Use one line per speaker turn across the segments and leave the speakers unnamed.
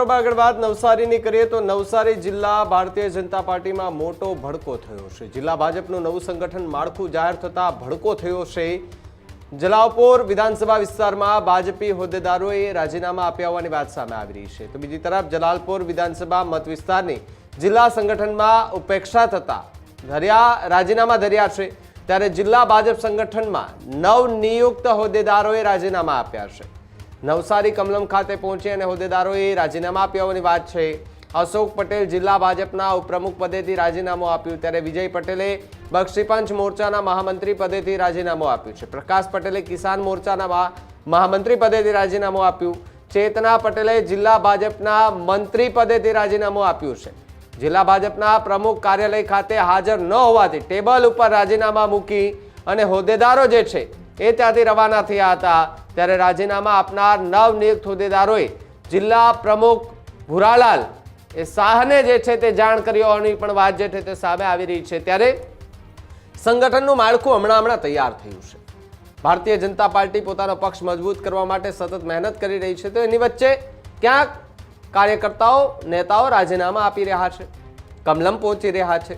સમાચારોમાં આગળ વાત નવસારીની કરીએ તો નવસારી જિલ્લા ભારતીય જનતા પાર્ટીમાં મોટો ભડકો થયો છે. જિલ્લા ભાજપનું નવું સંગઠન માળખું જાહેર થતા ભડકો થયો છે. જલાવપોર વિધાનસભા વિસ્તારમાં ભાજપી હોદ્દેદારોએ રાજીનામા આપ્યા હોવાની વાત સામે આવી રહી છે. તો બીજી તરફ જલાલપોર વિધાનસભા મત વિસ્તારની જિલ્લા સંગઠનમાં ઉપેક્ષા થતા ધર્યા રાજીનામા ધર્યા છે. ત્યારે જિલ્લા ભાજપ સંગઠનમાં નવનિયુક્ત હોદ્દેદારોએ રાજીનામા આપ્યા છે. નવસારી કમલમ ખાતે પહોંચી અને હોદ્દેદારોએ રાજીનામા આપ્યા હોવાની વાત છે. અશોક પટેલ જિલ્લા ભાજપના ઉપપ્રમુખ પદેથી રાજીનામું આપ્યું, ત્યારે વિજય પટેલે બક્ષીપંચ મોરચાના મહામંત્રી પદેથી રાજીનામું આપ્યું છે. પ્રકાશ પટેલે કિસાન મોરચાના મહામંત્રી પદેથી રાજીનામું આપ્યું. ચેતના પટેલે જિલ્લા ભાજપના મંત્રી પદેથી રાજીનામું આપ્યું છે. જિલ્લા ભાજપના પ્રમુખ કાર્યાલય ખાતે હાજર ન હોવાથી ટેબલ ઉપર રાજીનામા મૂકી અને હોદ્દેદારો જે છે એ ત્યાંથી રવાના થયા હતા. ત્યારે રાજીનામા આપનાર નવનિયુક્ત હોદ્દેદારોએ જિલ્લા પ્રમુખ ભુરાલાલ એ શાહને જે છે તે જાણ કરી હોવાની પણ વાત જે છે તે સામે આવી રહી છે. ત્યારે સંગઠનનું માળખું હમણાં હમણાં તૈયાર થયું છે. ભારતીય જનતા પાર્ટી પોતાનો પક્ષ મજબૂત કરવા માટે સતત મહેનત કરી રહી છે. તો એની વચ્ચે ક્યાંક કાર્યકર્તાઓ, નેતાઓ રાજીનામા આપી રહ્યા છે, કમલમ પહોંચી રહ્યા છે.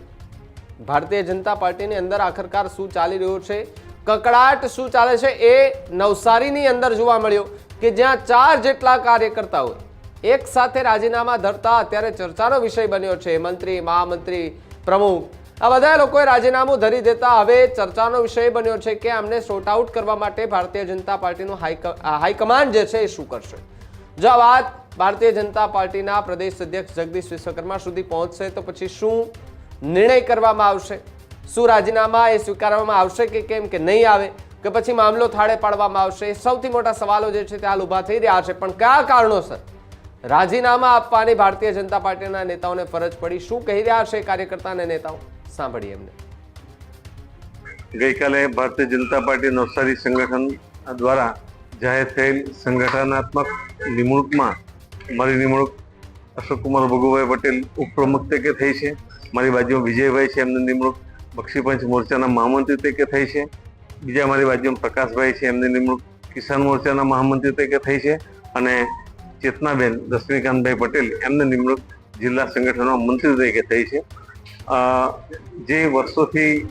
ભારતીય જનતા પાર્ટીની અંદર આખરકાર શું ચાલી રહ્યું છે કકડાટ શું ચાલે છે એ નવસારીની અંદર જોવા મળ્યો કે જ્યાં ચાર જેટલા કાર્યકર્તાઓ એક સાથે રાજીનામા ધરતા અત્યારે ચર્ચાનો વિષય બન્યો છે. મંત્રી, મહામંત્રી, પ્રમુખ. આ બધા લોકોએ રાજીનામું ધરી દેતા હવે ચર્ચાનો વિષય બન્યો છે કે આમને સોર્ટ આઉટ કરવા માટે ભારતીય જનતા પાર્ટીનું હાઈકમાન્ડ જે છે એ શું કરશે? જો વાત ભારતીય જનતા પાર્ટીના પ્રદેશ અધ્યક્ષ જગદીશ વિશ્વકર્મા સુધી પહોંચશે તો પછી શું નિર્ણય કરવામાં આવશે? શું રાજીનામા એ સ્વીકારવામાં આવશે કે કેમ કે નહીં આવે, કે પછી મામલો થાળે પાડવામાં આવશે? સૌથી મોટા સવાલો જે છે તે હાલ ઊભા થઈ રહ્યા છે. પણ કયા કારણોસર રાજીનામા આપવાની ભારતીય જનતા પાર્ટીના નેતાઓને ફરજ પડી? શું કહી રહ્યા છે કાર્યકર્તા નેતાઓ? સાંભળીએ એમને.
ગઈકાલે ભારતીય જનતા પાર્ટી નવસારી સંગઠન દ્વારા જાહેર થયેલ સંગઠનાત્મક નિમણૂકમાં મારી નિમણૂક અશોકકુમાર ભગુભાઈ પટેલ ઉપપ્રમુખ તરીકે થઈ છે. મારી બાજુમાં વિજયભાઈ છે એમની નિમણૂક. બક્ષીપંચ મોરચાના મહામંત્રી તરીકે થઈ છે? બીજા મારી બાજુમાં પ્રકાશભાઈ છે, એમની નિમણૂક કિસાન મોરચાના મહામંત્રી તરીકે થઈ છે? અને ચેતનાબેન રશ્મિકાંતભાઈ પટેલ, એમની નિમણૂક જિલ્લા સંગઠનના મંત્રી તરીકે થઈ છે? જે વર્ષોથી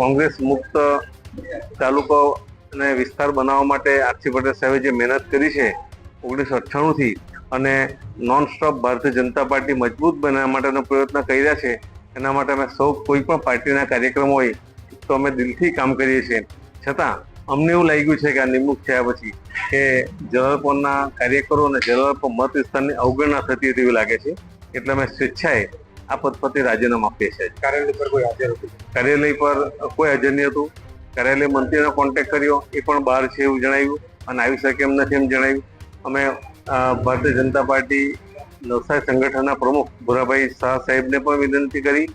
કોંગ્રેસ મુક્ત તાલુકો અને વિસ્તાર બનાવવા માટે આરસી પટેલ સાહેબે જે મહેનત કરી છે, ઓગણીસો અઠ્ઠાણુંથી, અને non stop Bharatiya Janata party મજબૂત બનાવવા માટેનો પ્રયત્ન કર્યા છે એના માટે અમે સૌ કોઈ પણ પાર્ટીના કાર્યક્રમ હોય તો અમે દિલથી કામ કરીએ છીએ. છતાં અમને એવું લાગ્યું છે કે આ નિમણૂક થયા પછી કે જલાલપોરના કાર્યકરો અને જલાલપોર મત વિસ્તારની અવગણના થતી હતી એવું લાગે છે. એટલે અમે સ્વેચ્છાએ આ પદ પરથી રાજીનામું આપીએ છીએ.
કાર્યાલય પર કોઈ હાજર હતું?
કાર્યાલય પર કોઈ હાજર નહીં હતું. કાર્યાલય મંત્રીનો કોન્ટેક્ટ કર્યો. એ પણ બહાર છે એવું જણાવ્યું. અને આવી શકે એમ નથી એમ જણાવ્યું. અમે ભારતીય જનતા પાર્ટી નવસારી સંગઠનના પ્રમુખ ભુરાભાઈ શાહ સાહેબને પણ વિનંતી કરી.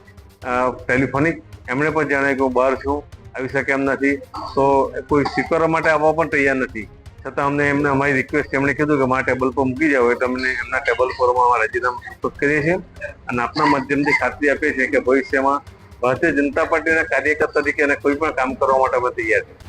ટેલિફોનિક એમણે પણ જણાવ્યું કે હું બહાર છું, આવી શકે એમ નથી. તો કોઈ સ્વીકારવા માટે આવવા પણ તૈયાર નથી. છતાં અમને એમને, અમારી રિક્વેસ્ટ એમણે કીધું કે મારા ટેબલ પર મૂકી જાવ એટલે અમને એમના ટેબલ પર અમારા રાજીનામું સુપ્રત કરીએ છીએ. અને આપના માધ્યમથી ખાતરી આપીએ છીએ કે ભવિષ્યમાં ભારતીય જનતા પાર્ટીના કાર્યકર તરીકે અને કોઈ પણ કામ કરવા માટે અમે તૈયાર છે